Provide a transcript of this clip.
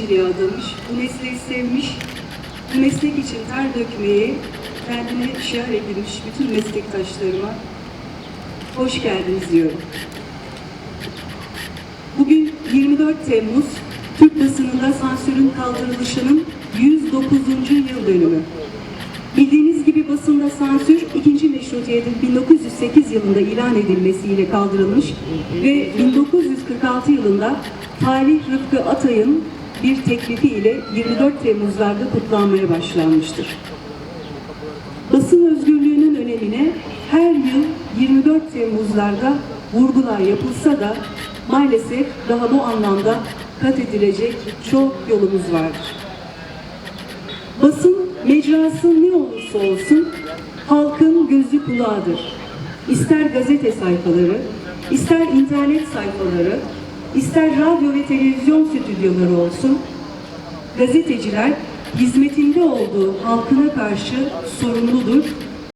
mesleğe adamış, bu mesleği sevmiş, bu meslek için ter dökmeyi kendine şiar edilmiş bütün meslektaşlarıma hoş geldiniz diyorum. Bugün 24 Temmuz Türk basınında sansürün kaldırılışının 109. yıl dönümü. Bildiğiniz gibi basında sansür 2. Meşrutiyetin 1908 yılında ilan edilmesiyle kaldırılmış ve 1946 yılında Talih Rıfkı Atay'ın bir teklifi ile 24 Temmuzlarda kutlanmaya başlanmıştır. Basın özgürlüğünün önemine her yıl 24 Temmuzlarda vurgular yapılsa da maalesef daha bu anlamda kat edilecek çok yolumuz vardır. Basın mecrası ne olursa olsun halkın gözü kulağıdır. İster gazete sayfaları, ister internet sayfaları, ister radyo ve televizyon stüdyoları olsun, gazeteciler hizmetinde olduğu halkına karşı sorumludur